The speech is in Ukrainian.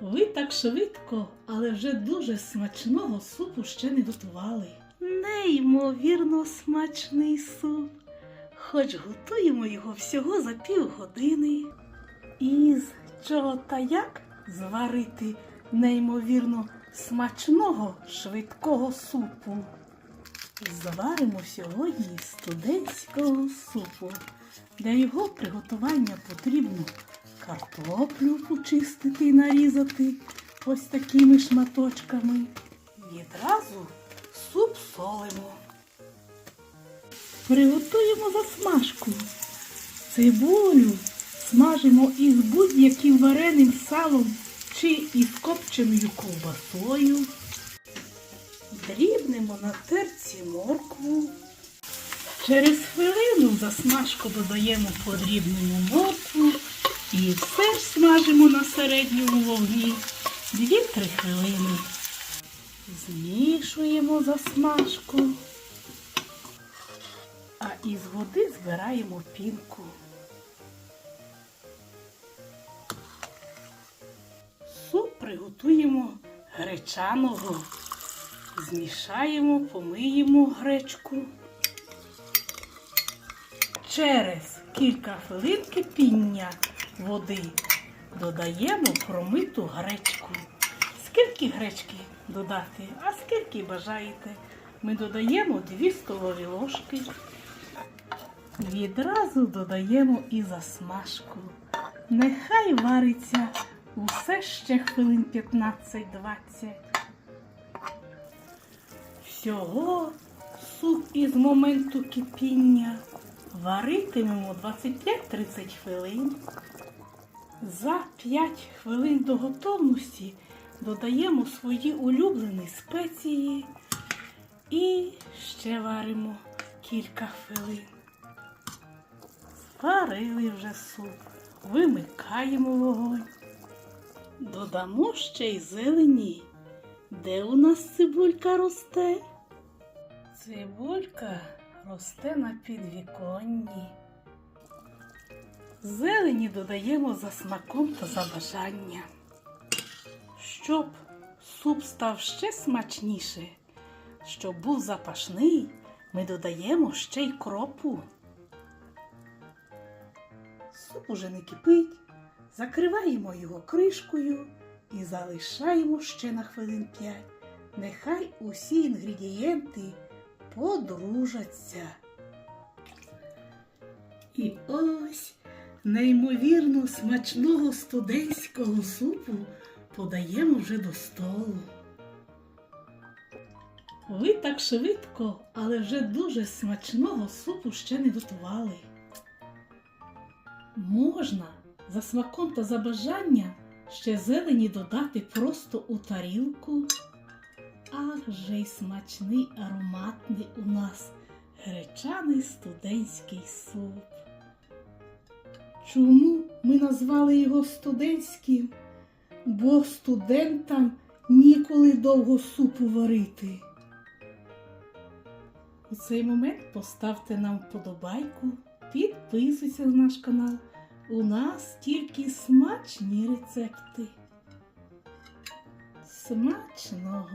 Ви так швидко, але вже дуже смачного супу ще не готували. Неймовірно смачний суп. Хоч готуємо його всього за півгодини. Із чого та як зварити неймовірно смачного швидкого супу. Зваримо сьогодні студентського супу. Для його приготування потрібно картоплю почистити і нарізати ось такими шматочками. Відразу суп солимо. Приготуємо засмажку. Цибулю смажимо із будь-яким вареним салом чи із копченою ковбасою. Дрібнемо на терці моркву. Через хвилину в засмажку додаємо подрібнену моркву і все смажимо на середньому вогні 2-3 хвилини. Змішуємо засмажку, а із води збираємо пінку. Суп приготуємо гречаного. Змішаємо, помиємо гречку. Через кілька хвилин кипіння води додаємо промиту гречку. Скільки гречки додати, а скільки бажаєте. Ми додаємо 2 столові ложки. Відразу додаємо і засмажку. Нехай вариться усе ще хвилин 15-20. Всього суп із моменту кипіння варитимемо 25-30 хвилин. За 5 хвилин до готовності додаємо свої улюблені спеції і ще варимо кілька хвилин. Зварили вже суп, вимикаємо вогонь. Додамо ще й зелені. Де у нас цибулька росте? Цибулька росте на підвіконні. Зелені додаємо за смаком та за бажанням. Щоб суп став ще смачніше, щоб був запашний, ми додаємо ще й кропу. Суп уже не кипить, закриваємо його кришкою і залишаємо ще на хвилин 5. Нехай усі інгредієнти подружаться. І ось неймовірно смачного студентського супу подаємо вже до столу. Ви так швидко, але вже дуже смачного супу ще не готували. Можна за смаком та за бажанням ще зелені додати просто у тарілку. Ах же й смачний ароматний у нас гречаний студентський суп. Чому ми назвали його студентським? Бо студентам ніколи довго супу варити. У цей момент поставте нам вподобайку, підписуйтесь на наш канал. У нас тільки смачні рецепти. Смачного!